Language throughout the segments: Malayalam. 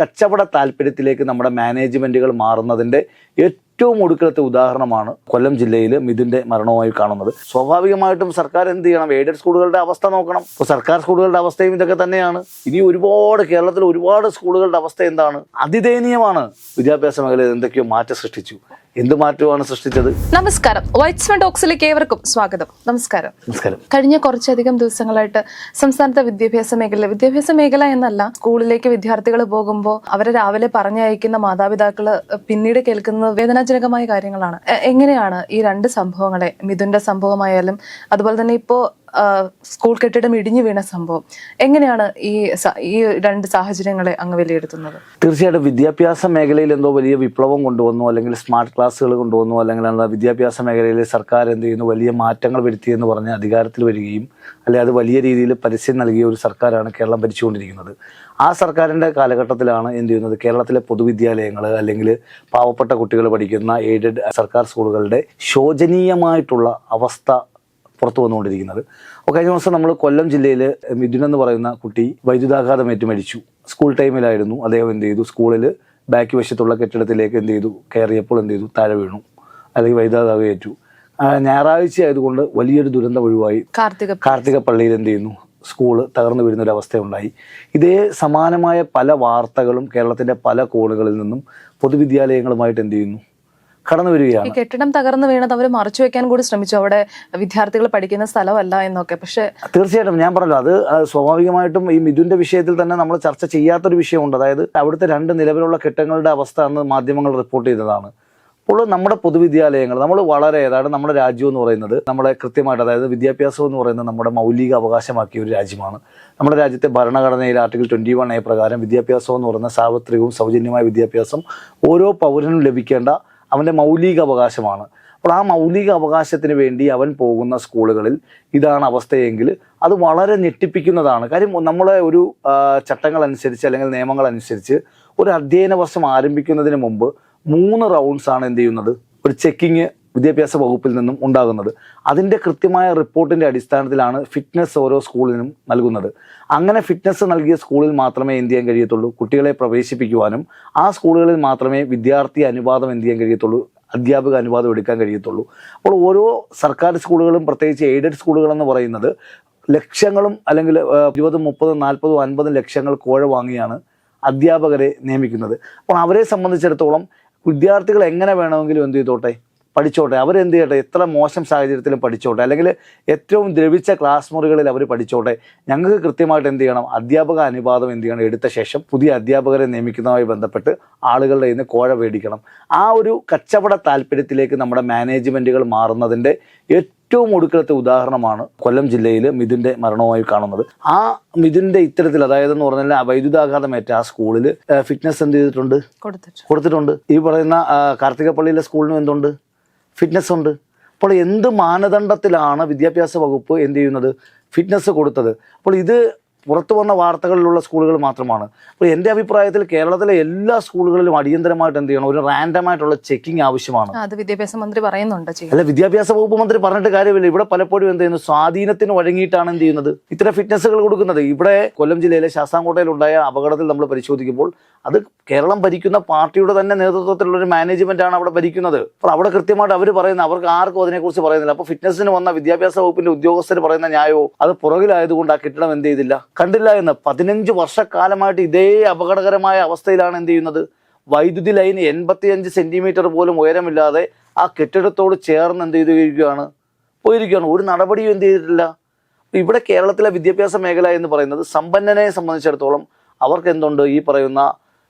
കച്ചവട താല്പര്യത്തിലേക്ക് നമ്മുടെ മാനേജ്മെന്റുകൾ മാറുന്നതിന്റെ ഏറ്റവും ഒടുക്കലത്തെ ഉദാഹരണമാണ് കൊല്ലം ജില്ലയിൽ മിഥുന്റെ മരണവുമായി കാണുന്നത്. സ്വാഭാവികമായിട്ടും സർക്കാർ എന്ത് ചെയ്യണം? എയ്ഡഡ് സ്കൂളുകളുടെ അവസ്ഥ നോക്കണം. ഇപ്പോൾ സർക്കാർ സ്കൂളുകളുടെ അവസ്ഥയും ഇതൊക്കെ തന്നെയാണ്. ഇനി ഒരുപാട് കേരളത്തിൽ ഒരുപാട് സ്കൂളുകളുടെ അവസ്ഥ എന്താണ്? അതിദയനീയമാണ് വിദ്യാഭ്യാസ മേഖലയിൽ എന്തൊക്കെയോ മാറ്റം സൃഷ്ടിച്ചു. എന്ത് മാറ്റമാണ് സൃഷ്ടിച്ചത്? നമസ്കാരം. വൈറ്റ്സ്മൻ ടോക്സിലേക്ക് ഏവർക്കും സ്വാഗതം. നമസ്കാരം. നമസ്കാരം. കഴിഞ്ഞ കുറച്ചധികം ദിവസങ്ങളായിട്ട് സംസ്ഥാനത്തെ വിദ്യാഭ്യാസ മേഖല വിദ്യാഭ്യാസ മേഖല എന്നല്ല സ്കൂളിലേക്ക് വിദ്യാർത്ഥികൾ പോകുമ്പോൾ അവരെ രാവിലെ പറഞ്ഞയക്കുന്ന മാതാപിതാക്കൾ പിന്നീട് കേൾക്കുന്നത് വേദനാജനകമായ കാര്യങ്ങളാണ്. എങ്ങനെയാണ് ഈ രണ്ട് സംഭവങ്ങളെ മിഥുന്റെ സംഭവമായാലും അതുപോലെ തന്നെ ഇപ്പോ സ്കൂൾ കെട്ടിടം ഇടിഞ്ഞു വീണ സംഭവം. എങ്ങനെയാണ് ഈ ഈ രണ്ട് സാഹചര്യങ്ങളെ അങ്ങ് വിലയിരുത്തുന്നത്? തീർച്ചയായിട്ടും വിദ്യാഭ്യാസ മേഖലയിൽ എന്തോ വലിയ വിപ്ലവം കൊണ്ടുവന്നു അല്ലെങ്കിൽ സ്മാർട്ട് ക്ലാസ്സുകൾ കൊണ്ടുവന്നു അല്ലെങ്കിൽ എന്താ വിദ്യാഭ്യാസ മേഖലയിൽ സർക്കാർ എന്ത് ചെയ്യുന്നു വലിയ മാറ്റങ്ങൾ വരുത്തിയെന്ന് പറഞ്ഞ് അധികാരത്തിൽ വരികയും അല്ലെങ്കിൽ അത് വലിയ രീതിയിൽ പരസ്യം നൽകിയ ഒരു സർക്കാരാണ് കേരളം ഭരിച്ചുകൊണ്ടിരിക്കുന്നത്. ആ സർക്കാരിന്റെ കാലഘട്ടത്തിലാണ് എന്ത് ചെയ്യുന്നത്? കേരളത്തിലെ പൊതുവിദ്യാലയങ്ങൾ അല്ലെങ്കിൽ പാവപ്പെട്ട കുട്ടികൾ പഠിക്കുന്ന എയ്ഡഡ് സർക്കാർ സ്കൂളുകളുടെ ശോചനീയമായിട്ടുള്ള അവസ്ഥ പുറത്തു വന്നുകൊണ്ടിരിക്കുന്നത്. അപ്പോൾ കഴിഞ്ഞ ദിവസം നമ്മൾ കൊല്ലം ജില്ലയിൽ മിഥുൻ എന്ന് പറയുന്ന കുട്ടി വൈദ്യുതാഘാതം ഏറ്റു മരിച്ചു. സ്കൂൾ ടൈമിലായിരുന്നു അദ്ദേഹം എന്ത് ചെയ്തു? സ്കൂളിൽ ബാക്ക് വശത്തുള്ള കെട്ടിടത്തിലേക്ക് എന്ത് ചെയ്തു? കയറിയപ്പോൾ എന്ത് ചെയ്തു? താഴെ വീണു. അല്ലെങ്കിൽ വൈദ്യുതാഘാതം ഏറ്റു. ആ, ഞായറാഴ്ച ആയതുകൊണ്ട് വലിയൊരു ദുരന്തം ഒഴിവായി. കാർത്തിക കാർത്തിക പള്ളിയിൽ എന്ത് ചെയ്യുന്നു? സ്കൂൾ തകർന്നു വീഴുന്ന ഒരു അവസ്ഥയുണ്ടായി. ഇതേ സമാനമായ പല വാർത്തകളും കേരളത്തിന്റെ പല കോണുകളിൽ നിന്നും പൊതുവിദ്യാലയങ്ങളുമായിട്ട് എന്ത് ചെയ്യുന്നു? കടന്നു ഈ വരികയാണ് കെട്ടിടം തകർന്നു വീണത് അവർ മറച്ചു വെക്കാൻ കൂടി ശ്രമിച്ചു. അവിടെ വിദ്യാർത്ഥികൾ പഠിക്കുന്ന സ്ഥലമല്ല എന്നൊക്കെ. പക്ഷേ തീർച്ചയായിട്ടും ഞാൻ പറഞ്ഞല്ലോ അത് സ്വാഭാവികമായിട്ടും ഈ മിഥുന്റെ വിഷയത്തിൽ തന്നെ നമ്മൾ ചർച്ച ചെയ്യാത്തൊരു വിഷയമുണ്ട്. അതായത് അവിടുത്തെ രണ്ട് നിലവിലുള്ള കെട്ടങ്ങളുടെ അവസ്ഥ അന്ന് മാധ്യമങ്ങൾ റിപ്പോർട്ട് ചെയ്തതാണ്. അപ്പോൾ നമ്മുടെ പൊതുവിദ്യാലയങ്ങൾ നമ്മൾ വളരെ അതായത് നമ്മുടെ രാജ്യം എന്ന് പറയുന്നത് നമ്മളെ കൃത്യമായിട്ട് അതായത് വിദ്യാഭ്യാസം എന്ന് പറയുന്നത് നമ്മുടെ മൗലിക അവകാശമാക്കിയ ഒരു രാജ്യമാണ്. നമ്മുടെ രാജ്യത്തെ ഭരണഘടനയിൽ ആർട്ടിക്കിൾ ട്വന്റി വൺ എ പ്രകാരം വിദ്യാഭ്യാസം എന്ന് പറയുന്ന സാർവത്രികവും സൗജന്യമായ വിദ്യാഭ്യാസം ഓരോ പൗരനും ലഭിക്കേണ്ട അവന്റെ മൗലിക അവകാശമാണ് അപ്പോൾ ആ മൗലിക അവകാശത്തിന് വേണ്ടി അവൻ പോകുന്ന സ്കൂളുകളിൽ ഇതാണ് അവസ്ഥയെങ്കിൽ അത് വളരെ ഞെട്ടിപ്പിക്കുന്നതാണ്. കാര്യം നമ്മളെ ഒരു ചട്ടങ്ങൾ അനുസരിച്ച് അല്ലെങ്കിൽ നിയമങ്ങൾ അനുസരിച്ച് ഒരു അധ്യയന വർഷം ആരംഭിക്കുന്നതിന് മുമ്പ് മൂന്ന് റൗണ്ട്സ് ആണ് എന്ത് ചെയ്യുന്നത്? ഒരു ചെക്കിങ് വിദ്യാഭ്യാസ വകുപ്പിൽ നിന്നും ഉണ്ടാകുന്നത്. അതിന്റെ കൃത്യമായ റിപ്പോർട്ടിന്റെ അടിസ്ഥാനത്തിലാണ് ഫിറ്റ്നസ് ഓരോ സ്കൂളിനും നൽകുന്നത്. അങ്ങനെ ഫിറ്റ്നസ് നൽകിയ സ്കൂളിൽ മാത്രമേ എന്ത് ചെയ്യാൻ കഴിയത്തുള്ളൂ? കുട്ടികളെ പ്രവേശിപ്പിക്കുവാനും ആ സ്കൂളുകളിൽ മാത്രമേ വിദ്യാർത്ഥി അനുവാദം എന്ത് ചെയ്യാൻ കഴിയത്തുള്ളൂ? അധ്യാപക അനുവാദം എടുക്കാൻ കഴിയത്തുള്ളൂ. അപ്പോൾ ഓരോ സർക്കാർ സ്കൂളുകളും പ്രത്യേകിച്ച് എയ്ഡഡ് സ്കൂളുകളെന്ന് പറയുന്നത് ലക്ഷങ്ങളും അല്ലെങ്കിൽ ഇരുപതും മുപ്പതും നാൽപ്പതും അൻപതും ലക്ഷങ്ങൾ കോഴ വാങ്ങിയാണ് അധ്യാപകരെ നിയമിക്കുന്നത്. അപ്പോൾ അവരെ സംബന്ധിച്ചിടത്തോളം വിദ്യാർത്ഥികൾ എങ്ങനെ വേണമെങ്കിലും എന്ത് ചെയ്തോട്ടെ? പഠിച്ചോട്ടെ അവരെന്ത് ചെയ്യട്ടെ എത്ര മോശം സാഹചര്യത്തിലും പഠിച്ചോട്ടെ അല്ലെങ്കിൽ ഏറ്റവും ദ്രവിച്ച ക്ലാസ് മുറികളിൽ അവർ പഠിച്ചോട്ടെ ഞങ്ങൾക്ക് കൃത്യമായിട്ട് എന്ത് ചെയ്യണം അധ്യാപക അനുവാദം എന്ത് ചെയ്യണം എടുത്ത ശേഷം പുതിയ അധ്യാപകരെ നിയമിക്കുന്നതുമായി ബന്ധപ്പെട്ട് ആളുകളുടെ ഇന്ന് കോഴ മേടിക്കണം. ആ ഒരു കച്ചവട താല്പര്യത്തിലേക്ക് നമ്മുടെ മാനേജ്മെന്റുകൾ മാറുന്നതിന്റെ ഏറ്റവും ഒടുക്കലത്തെ ഉദാഹരണമാണ് കൊല്ലം ജില്ലയിൽ മിഥുന്റെ മരണവുമായി കാണുന്നത്. ആ മിഥുന്റെ ഇത്തരത്തിൽ അതായത് എന്ന് പറഞ്ഞാൽ ആ വൈദ്യുതാഘാതമേറ്റ ആ സ്കൂളിൽ ഫിറ്റ്നസ് എന്ത് ചെയ്തിട്ടുണ്ട്? കൊടുത്തിട്ട് കൊടുത്തിട്ടുണ്ട്. ഈ പറയുന്ന കാർത്തികപ്പള്ളിയിലെ സ്കൂളിനും എന്തുണ്ട്? ഫിറ്റ്നസ് ഉണ്ട് അപ്പോൾ എന്ത് മാനദണ്ഡത്തിലാണ് വിദ്യാഭ്യാസ വകുപ്പ് എന്ത് ചെയ്യുന്നത്? ഫിറ്റ്നസ് കൊടുത്തത്. അപ്പോൾ ഇത് പുറത്തു വന്ന വാർത്തകളിലുള്ള സ്കൂളുകൾ മാത്രമാണ്. അപ്പോൾ എന്റെ അഭിപ്രായത്തിൽ കേരളത്തിലെ എല്ലാ സ്കൂളുകളിലും അടിയന്തരമായിട്ട് എന്ത് ചെയ്യണം? ഒരു റാൻഡമായിട്ടുള്ള ചെക്കിംഗ് ആവശ്യമാണ്. അത് വിദ്യാഭ്യാസ മന്ത്രി പറയുന്നുണ്ട് അല്ല വിദ്യാഭ്യാസ വകുപ്പ് മന്ത്രി പറഞ്ഞിട്ട് കാര്യമില്ല. ഇവിടെ പലപ്പോഴും എന്ത് ചെയ്യുന്നു? സ്വാധീനത്തിന് വഴങ്ങിയിട്ടാണ് എന്ത് ചെയ്യുന്നത്? ഇത്ര ഫിറ്റ്നസ്സുകൾ കൊടുക്കുന്നത്. ഇവിടെ കൊല്ലം ജില്ലയിലെ ശാസ്താംകോട്ടയിൽ ഉണ്ടായ അപകടത്തിൽ നമ്മൾ പരിശോധിക്കുമ്പോൾ അത് കേരളം ഭരിക്കുന്ന പാർട്ടിയുടെ തന്നെ നേതൃത്വത്തിലുള്ള ഒരു മാനേജ്മെന്റ് ആണ് അവിടെ ഭരിക്കുന്നത്. അപ്പോൾ അവിടെ കൃത്യമായിട്ട് അവർ പറയുന്നത് അവർക്ക് ആർക്കും അതിനെക്കുറിച്ച് പറയുന്നില്ല. അപ്പോൾ ഫിറ്റ്നസിന് വന്ന വിദ്യാഭ്യാസ വകുപ്പിന്റെ ഉദ്യോഗസ്ഥർ പറയുന്ന ന്യായവും അത് പുറകിലായതുകൊണ്ട് ആ കെട്ടിടം എന്ത് ചെയ്തില്ല? കണ്ടില്ല എന്ന്. പതിനഞ്ച് വർഷക്കാലമായിട്ട് ഇതേ അപകടകരമായ അവസ്ഥയിലാണ് എന്ത് ചെയ്യുന്നത്? വൈദ്യുതി ലൈൻ എൺപത്തിയഞ്ച് സെന്റിമീറ്റർ പോലും ഉയരമില്ലാതെ ആ കെട്ടിടത്തോട് ചേർന്ന് എന്ത് ചെയ്തിരിക്കുകയാണ്? പോയിരിക്കുകയാണ്. ഒരു നടപടിയും എന്ത് ചെയ്തിട്ടില്ല. ഇവിടെ കേരളത്തിലെ വിദ്യാഭ്യാസ മേഖല എന്ന് പറയുന്നത് സമ്പന്നനെ സംബന്ധിച്ചിടത്തോളം അവർക്ക് എന്തുണ്ട്? ഈ പറയുന്ന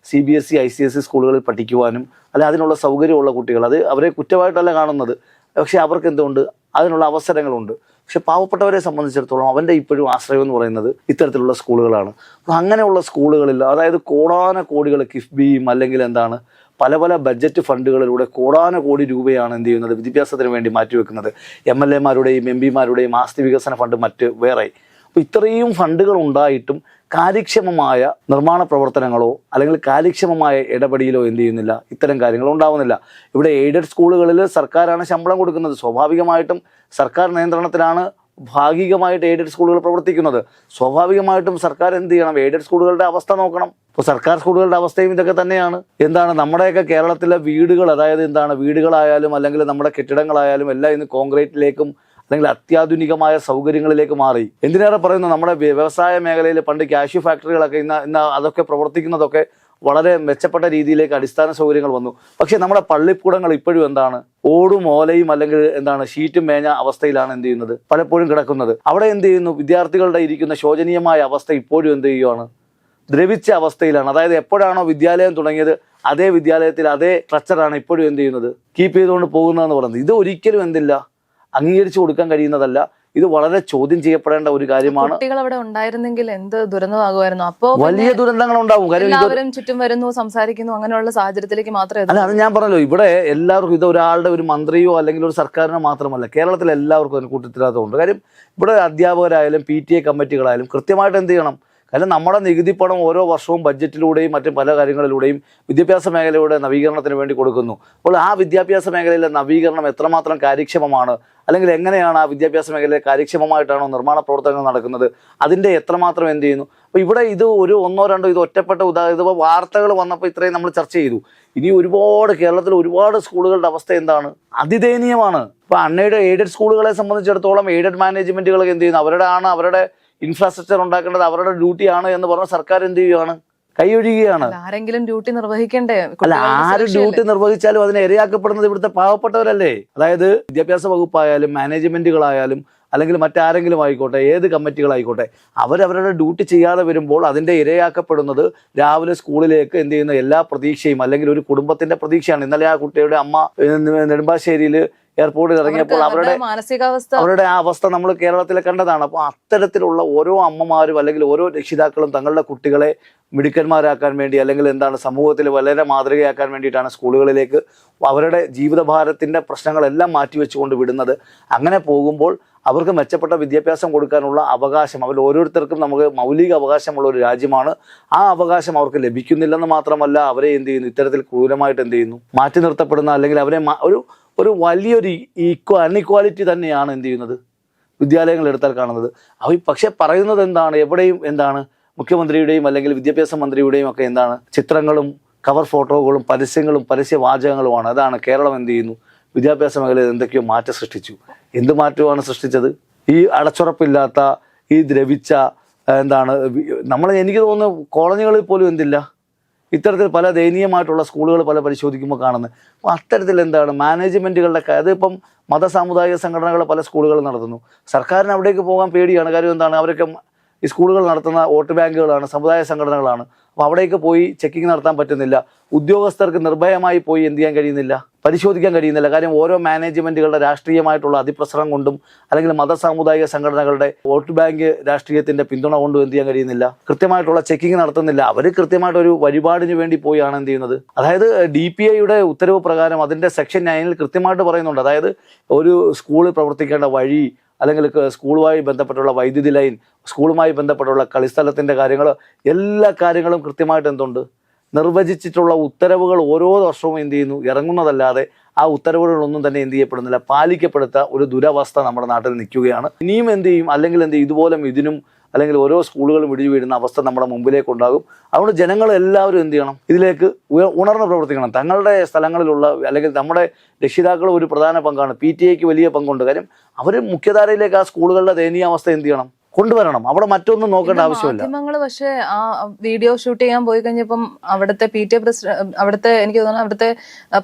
C B S E I C S E സ്കൂളുകളിൽ പഠിക്കുവാനും അല്ലെങ്കിൽ അതിനുള്ള സൗകര്യമുള്ള കുട്ടികൾ. അത് അവരെ കുറ്റമായിട്ടല്ല കാണുന്നത്. പക്ഷേ അവർക്ക് എന്തുണ്ട്? അതിനുള്ള അവസരങ്ങളുണ്ട്. പക്ഷെ പാവപ്പെട്ടവരെ സംബന്ധിച്ചിടത്തോളം അവന്റെ ഇപ്പോഴും ആശ്രയം എന്ന് പറയുന്നത് ഇത്തരത്തിലുള്ള സ്കൂളുകളാണ്. അപ്പോൾ അങ്ങനെയുള്ള സ്കൂളുകളിൽ അതായത് കോടാന കോടികൾ കിഫ്ബിയും അല്ലെങ്കിൽ എന്താണ് പല പല ബഡ്ജറ്റ് ഫണ്ടുകളിലൂടെ കോടാന കോടി രൂപയാണ് എന്ത് ചെയ്യുന്നത്? വിദ്യാഭ്യാസത്തിന് വേണ്ടി മാറ്റിവെക്കുന്നത്. എം എൽ എമാരുടെയും എം പിമാരുടെയും ആസ്തി വികസന ഫണ്ട് മറ്റ് വേറെ. അപ്പോൾ ഇത്രയും ഫണ്ടുകൾ ഉണ്ടായിട്ടും കാര്യക്ഷമമായ നിർമ്മാണ പ്രവർത്തനങ്ങളോ അല്ലെങ്കിൽ കാര്യക്ഷമമായ ഇടപെടലോ എന്ത് ചെയ്യുന്നില്ല. ഇത്തരം കാര്യങ്ങൾ ഉണ്ടാവുന്നില്ല. ഇവിടെ എയ്ഡഡ് സ്കൂളുകളിൽ സർക്കാരാണ് ശമ്പളം കൊടുക്കുന്നത്. സ്വാഭാവികമായിട്ടും സർക്കാർ നിയന്ത്രണത്തിലാണ് ഭാഗികമായിട്ട് എയ്ഡഡ് സ്കൂളുകൾ പ്രവർത്തിക്കുന്നത്. സ്വാഭാവികമായിട്ടും സർക്കാർ എന്ത് ചെയ്യണം? എയ്ഡഡ് സ്കൂളുകളുടെ അവസ്ഥ നോക്കണം. ഇപ്പോൾ സർക്കാർ സ്കൂളുകളുടെ അവസ്ഥയും ഇതൊക്കെ തന്നെയാണ്. എന്താണ് നമ്മുടെയൊക്കെ കേരളത്തിലെ വീടുകൾ അതായത് എന്താണ് വീടുകളായാലും അല്ലെങ്കിൽ നമ്മുടെ കെട്ടിടങ്ങളായാലും എല്ലാം ഇന്ന് കോൺക്രീറ്റിലേക്കും അല്ലെങ്കിൽ അത്യാധുനികമായ സൗകര്യങ്ങളിലേക്ക് മാറി. എന്തിനേറെ പറയുന്നു നമ്മുടെ വ്യവസായ മേഖലയിൽ പണ്ട് കാഷ്യൂ ഫാക്ടറികളൊക്കെ ഇന്ന് ഇന്ന് അതൊക്കെ പ്രവർത്തിക്കുന്നതൊക്കെ വളരെ മെച്ചപ്പെട്ട രീതിയിലേക്ക് അടിസ്ഥാന സൗകര്യങ്ങൾ വന്നു. പക്ഷേ നമ്മുടെ പള്ളിക്കൂടങ്ങൾ ഇപ്പോഴും എന്താണ്? ഓടും ഓലയും അല്ലെങ്കിൽ എന്താണ് ഷീറ്റും മേഞ്ഞ അവസ്ഥയിലാണ് എന്ത് ചെയ്യുന്നത്? പലപ്പോഴും കിടക്കുന്നത്. അവിടെ എന്ത് ചെയ്യുന്നു? വിദ്യാർത്ഥികളുടെ ഇരിക്കുന്ന ശോചനീയമായ അവസ്ഥ ഇപ്പോഴും എന്ത് ചെയ്യുകയാണ് ദ്രവിച്ച അവസ്ഥയിലാണ്. അതായത് എപ്പോഴാണോ വിദ്യാലയം തുടങ്ങിയത് അതേ വിദ്യാലയത്തിൽ അതേ സ്ട്രക്ചറാണ് ഇപ്പോഴും എന്ത് ചെയ്യുന്നത്? കീപ്പ് ചെയ്തുകൊണ്ട് പോകുന്നതെന്ന് പറയുന്നത്. ഇത് ഒരിക്കലും എന്തില്ല. അംഗീകരിച്ചു കൊടുക്കാൻ കഴിയുന്നതല്ല. ഇത് വളരെ ചോദ്യം ചെയ്യപ്പെടേണ്ട ഒരു കാര്യമാണ്. കുട്ടികൾ അവിടെ ഉണ്ടായിരുന്നെങ്കിൽ എന്ത് ദുരന്തമാകുമായിരുന്നു? അപ്പോ വലിയ ദുരന്തങ്ങൾ ഉണ്ടാവും എല്ലാവരും ചുറ്റും വരുന്നു സംസാരിക്കുന്നു അങ്ങനെയുള്ള സാഹചര്യത്തിലേക്ക് മാത്രമേ അല്ല അത് ഞാൻ പറഞ്ഞല്ലോ ഇവിടെ എല്ലാവർക്കും ഇത് ഒരാളുടെ ഒരു മന്ത്രിയോ അല്ലെങ്കിൽ ഒരു സർക്കാരിനോ മാത്രമല്ല. കേരളത്തിൽ എല്ലാവർക്കും അതിന് കൂട്ടത്തിലാത്തതുണ്ട്. കാര്യം ഇവിടെ അധ്യാപകരായാലും പി ടി എ കമ്മിറ്റികളായാലും കൃത്യമായിട്ട് എന്ത് ചെയ്യണം? കാരണം നമ്മുടെ നികുതി പണം ഓരോ വർഷവും ബഡ്ജറ്റിലൂടെയും മറ്റു പല കാര്യങ്ങളിലൂടെയും വിദ്യാഭ്യാസ മേഖലയുടെ നവീകരണത്തിന് വേണ്ടി കൊടുക്കുന്നു. അപ്പോൾ ആ വിദ്യാഭ്യാസ മേഖലയിലെ നവീകരണം എത്രമാത്രം കാര്യക്ഷമമാണ്? അല്ലെങ്കിൽ എങ്ങനെയാണ് ആ വിദ്യാഭ്യാസ മേഖലയിൽ കാര്യക്ഷമമായിട്ടാണോ നിർമ്മാണ പ്രവർത്തനങ്ങൾ നടക്കുന്നത്? അതിന്റെ എത്രമാത്രം എന്ത് ചെയ്യുന്നു? അപ്പോൾ ഇവിടെ ഇത് ഒരു ഒന്നോ രണ്ടോ ഇത് ഒറ്റപ്പെട്ട ഉദാഹരണം ഇതിപ്പോൾ വാർത്തകൾ വന്നപ്പോൾ ഇത്രയും നമ്മൾ ചർച്ച ചെയ്തു. ഇനി ഒരുപാട് കേരളത്തിൽ ഒരുപാട് സ്കൂളുകളുടെ അവസ്ഥ എന്താണ്? അതിദയനീയമാണ്. ഇപ്പോൾ അണ്ണയുടെ എയ്ഡഡ് സ്കൂളുകളെ സംബന്ധിച്ചിടത്തോളം എയ്ഡഡ് മാനേജ്മെന്റുകൾ എന്ത് ചെയ്യുന്നു? അവരുടെ ആണ് അവരുടെ ഇൻഫ്രാസ്ട്രക്ചർ ഉണ്ടാക്കേണ്ടത് അവരുടെ ഡ്യൂട്ടിയാണ് എന്ന് പറഞ്ഞ സർക്കാർ എന്ത് ചെയ്യുകയാണ് കൈയൊഴിയുകയാണ് ആരെങ്കിലും ഡ്യൂട്ടി നിർവഹിക്കണ്ടേ? അല്ല ആര് ഡ്യൂട്ടി നിർവഹിച്ചാലും അതിനെ ഇരയാക്കപ്പെടുന്നത് ഇവിടുത്തെ പാവപ്പെട്ടവരല്ലേ? അതായത് വിദ്യാഭ്യാസ വകുപ്പായാലും മാനേജ്മെന്റുകളായാലും അല്ലെങ്കിൽ മറ്റാരെങ്കിലും ആയിക്കോട്ടെ ഏത് കമ്മിറ്റികളായിക്കോട്ടെ അവരവരുടെ ഡ്യൂട്ടി ചെയ്യാതെ വരുമ്പോൾ അതിന്റെ ഇരയാക്കപ്പെടുന്നത് രാവിലെ സ്കൂളിലേക്ക് എന്ത് ചെയ്യുന്ന എല്ലാ പ്രതീക്ഷയും അല്ലെങ്കിൽ ഒരു കുടുംബത്തിന്റെ പ്രതീക്ഷയാണ്. ഇന്നലെ ആ കുട്ടിയുടെ അമ്മ നെടുമ്പാശ്ശേരിയിൽ എയർപോർട്ടിൽ ഇറങ്ങിയപ്പോൾ അവരുടെ മാനസികാവസ്ഥ അവരുടെ ആ അവസ്ഥ നമ്മൾ കേരളത്തിൽ കണ്ടതാണ്. അപ്പോൾ അത്തരത്തിലുള്ള ഓരോ അമ്മമാരും അല്ലെങ്കിൽ ഓരോ രക്ഷിതാക്കളും തങ്ങളുടെ കുട്ടികളെ മിടുക്കന്മാരാക്കാൻ വേണ്ടി അല്ലെങ്കിൽ എന്താണ് സമൂഹത്തിൽ വളരെ മാതൃകയാക്കാൻ വേണ്ടിയിട്ടാണ് സ്കൂളുകളിലേക്ക് അവരുടെ ജീവിതഭാരത്തിന്റെ പ്രശ്നങ്ങളെല്ലാം മാറ്റിവെച്ചുകൊണ്ട് വിടുന്നത്. അങ്ങനെ പോകുമ്പോൾ അവർക്ക് മെച്ചപ്പെട്ട വിദ്യാഭ്യാസം കൊടുക്കാനുള്ള അവകാശം അവർ ഓരോരുത്തർക്കും നമുക്ക് മൗലിക അവകാശമുള്ള ഒരു രാജ്യമാണ്. ആ അവകാശം അവർക്ക് ലഭിക്കുന്നില്ലെന്ന് മാത്രമല്ല അവരെ എന്ത് ചെയ്യുന്നു? ഇത്തരത്തിൽ ക്രൂരമായിട്ട് എന്ത് ചെയ്യുന്നു? മാറ്റി നിർത്തപ്പെടുന്ന അല്ലെങ്കിൽ അവരെ ഒരു ഒരു വലിയൊരു ഈക്വ അൺഇക്വാലിറ്റി തന്നെയാണ് എന്ത് ചെയ്യുന്നത്? വിദ്യാലയങ്ങൾ എടുത്താൽ കാണുന്നത്. അവ പക്ഷെ പറയുന്നത് എന്താണ്? എവിടെയും എന്താണ്? മുഖ്യമന്ത്രിയുടെയും അല്ലെങ്കിൽ വിദ്യാഭ്യാസ മന്ത്രിയുടെയും ഒക്കെ എന്താണ്? ചിത്രങ്ങളും കവർ ഫോട്ടോകളും പരസ്യങ്ങളും പരസ്യവാചകങ്ങളുമാണ് അതാണ് കേരളം എന്ത് ചെയ്യുന്നു? വിദ്യാഭ്യാസ മേഖലയിൽ എന്തൊക്കെയോ മാറ്റം സൃഷ്ടിച്ചു. എന്ത് മാറ്റമാണ് സൃഷ്ടിച്ചത്? ഈ അടച്ചുറപ്പില്ലാത്ത ഈ ദ്രവിച്ച എന്താണ് നമ്മൾ എനിക്ക് തോന്നുന്നു കോളനികളിൽ പോലും എന്തില്ല? ഇത്തരത്തിൽ പല ദയനീയമായിട്ടുള്ള സ്കൂളുകൾ പല പരിശോധിക്കുമ്പോൾ കാണുന്നത്. അപ്പോൾ അത്തരത്തിൽ എന്താണ് മാനേജ്മെന്റുകളുടെ അതിപ്പം മത സാമുദായിക സംഘടനകൾ പല സ്കൂളുകൾ നടത്തുന്നു. സർക്കാരിന് അവിടേക്ക് പോകാൻ പേടിയാണ്. കാര്യം എന്താണ്? അവരൊക്കെ ഈ സ്കൂളുകൾ നടത്തുന്ന വോട്ട് ബാങ്കുകളാണ് സമുദായ സംഘടനകളാണ്. അപ്പോൾ അവിടേക്ക് പോയി ചെക്കിംഗ് നടത്താൻ പറ്റുന്നില്ല. ഉദ്യോഗസ്ഥർക്ക് നിർഭയമായി പോയി എന്ത് ചെയ്യാൻ കഴിയുന്നില്ല? പരിശോധിക്കാൻ കഴിയുന്നില്ല. കാര്യം ഓരോ മാനേജ്മെന്റുകളുടെ രാഷ്ട്രീയമായിട്ടുള്ള അതിപ്രസരം കൊണ്ടും അല്ലെങ്കിൽ മത സാമുദായിക സംഘടനകളുടെ വോട്ട് ബാങ്ക് രാഷ്ട്രീയത്തിന്റെ പിന്തുണ കൊണ്ടും എന്ത് ചെയ്യാൻ കഴിയുന്നില്ല? കൃത്യമായിട്ടുള്ള ചെക്കിംഗ് നടത്തുന്നില്ല. അവർ കൃത്യമായിട്ട് ഒരു വഴിപാടിന് വേണ്ടി പോയാണ് എന്ത് ചെയ്യുന്നത്? അതായത് ഡി പി ഐയുടെ ഉത്തരവ് പ്രകാരം അതിന്റെ സെക്ഷൻ നയനിൽ കൃത്യമായിട്ട് പറയുന്നുണ്ട്. അതായത് ഒരു സ്കൂളിൽ പ്രവർത്തിക്കേണ്ട വഴി അല്ലെങ്കിൽ സ്കൂളുമായി ബന്ധപ്പെട്ടുള്ള വൈദ്യുതി ലൈൻ സ്കൂളുമായി ബന്ധപ്പെട്ടുള്ള കളിസ്ഥലത്തിന്റെ കാര്യങ്ങൾ എല്ലാ കാര്യങ്ങളും കൃത്യമായിട്ട് എന്തുണ്ട്? നിർവചിച്ചിട്ടുള്ള ഉത്തരവുകൾ ഓരോ വർഷവും എന്ത് ചെയ്യുന്നു? ഇറങ്ങുന്നതല്ലാതെ ആ ഉത്തരവുകളൊന്നും തന്നെ എന്ത് ചെയ്യപ്പെടുന്നില്ല. പാലിക്കപ്പെടുത്ത ഒരു ദുരവസ്ഥ നമ്മുടെ നാട്ടിൽ നിൽക്കുകയാണ്. ഇനിയും എന്ത് ചെയ്യും? അല്ലെങ്കിൽ എന്ത് ഇതുപോലെ ഇതിനും അല്ലെങ്കിൽ ഓരോ സ്കൂളുകളും ഇടിഞ്ഞു വീഴുന്ന അവസ്ഥ നമ്മുടെ മുമ്പിലേക്ക് ഉണ്ടാകും അതുകൊണ്ട് ജനങ്ങൾ എല്ലാവരും എന്ത് ചെയ്യണം? ഇതിലേക്ക് ഉണർന്ന് പ്രവർത്തിക്കണം. തങ്ങളുടെ സ്ഥലങ്ങളിലുള്ള അല്ലെങ്കിൽ നമ്മുടെ രക്ഷിതാക്കൾ ഒരു പ്രധാന പങ്കാണ്. പി വലിയ പങ്കുണ്ട്. കാര്യം അവർ മുഖ്യധാരയിലേക്ക് ആ സ്കൂളുകളുടെ ദയനീയ അവസ്ഥ എന്ത് ചെയ്യണം? കൊണ്ടുവരണം. അവിടെ മറ്റൊന്നും നോക്കേണ്ട ആവശ്യമില്ല. മാധ്യമങ്ങൾ പക്ഷേ ആ വീഡിയോ ഷൂട്ട് ചെയ്യാൻ പോയി കഴിഞ്ഞപ്പം അവിടുത്തെ പി ടി എ പ്രസിഡന്റ് അവിടുത്തെ എനിക്ക് തോന്നുന്നു അവിടുത്തെ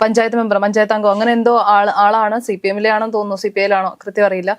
പഞ്ചായത്ത് മെമ്പർ പഞ്ചായത്ത് അംഗം അങ്ങനെ എന്തോ ആൾ ആളാണ്. സി പി എമ്മിലെ ആണെന്ന് തോന്നുന്നു. സി പി ഐയിലാണോ? കൃത്യം അറിയില്ല.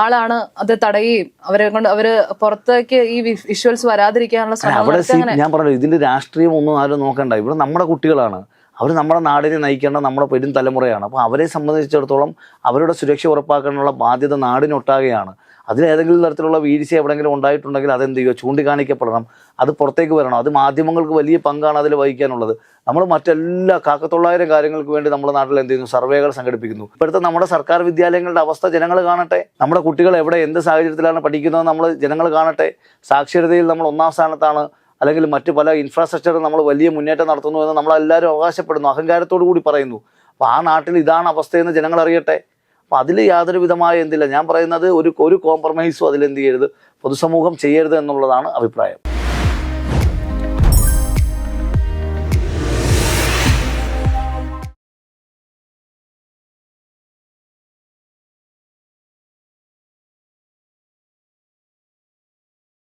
ആളാണ് അത് തടയുകയും അവരെ കൊണ്ട് അവർ പുറത്തേക്ക് ഈ വിഷ്വൽസ് വരാതിരിക്കാനുള്ള ശ്രമം അവിടെ ഞാൻ പറഞ്ഞു ഇതിന്റെ രാഷ്ട്രീയം ഒന്നും ആരും നോക്കണ്ട. ഇവിടെ നമ്മുടെ കുട്ടികളാണ്. അവർ നമ്മുടെ നാടിനെ നയിക്കേണ്ട നമ്മുടെ പെരും തലമുറയാണ്. അപ്പോൾ അവരെ സംബന്ധിച്ചിടത്തോളം അവരുടെ സുരക്ഷ ഉറപ്പാക്കാനുള്ള ബാധ്യത നാടിനൊട്ടാകെയാണ്. അതിലേതെങ്കിലും തരത്തിലുള്ള വീഴ്ച എവിടെയെങ്കിലും ഉണ്ടായിട്ടുണ്ടെങ്കിൽ അതെന്ത് ചെയ്യുക? ചൂണ്ടിക്കാണിക്കപ്പെടണം. അത് പുറത്തേക്ക് വരണം. അത് മാധ്യമങ്ങൾക്ക് വലിയ പങ്കാണ് അതിൽ വഹിക്കാനുള്ളത്. നമ്മൾ മറ്റെല്ലാ കാക്കത്തൊള്ളായിരം കാര്യങ്ങൾക്ക് വേണ്ടി നമ്മുടെ നാട്ടിൽ എന്ത് ചെയ്യുന്നു? സർവേകൾ സംഘടിപ്പിക്കുന്നു. ഇപ്പോഴത്തെ നമ്മുടെ സർക്കാർ വിദ്യാലയങ്ങളുടെ അവസ്ഥ ജനങ്ങൾ കാണട്ടെ. നമ്മുടെ കുട്ടികൾ എവിടെ എന്ത് സാഹചര്യത്തിലാണ് പഠിക്കുന്നത് നമ്മൾ ജനങ്ങൾ കാണട്ടെ. സാക്ഷരതയിൽ നമ്മൾ ഒന്നാം സ്ഥാനത്താണ്. അല്ലെങ്കിൽ മറ്റ് പല ഇൻഫ്രാസ്ട്രക്ചറും നമ്മൾ വലിയ മുന്നേറ്റം നടത്തുന്നു എന്ന് നമ്മളെല്ലാവരും അവകാശപ്പെടുന്നു. അഹങ്കാരത്തോടു കൂടി പറയുന്നു. അപ്പോൾ ആ നാട്ടിൽ ഇതാണ് അവസ്ഥയെന്ന് ജനങ്ങൾ അറിയട്ടെ. അപ്പം അതിൽ യാതൊരു വിധമായ എന്തില്ല. ഞാൻ പറയുന്നത് ഒരു ഒരു കോംപ്രമൈസും അതിലെന്ത് ചെയ്യരുത്. പൊതുസമൂഹം ചെയ്യരുത് എന്നുള്ളതാണ് അഭിപ്രായം.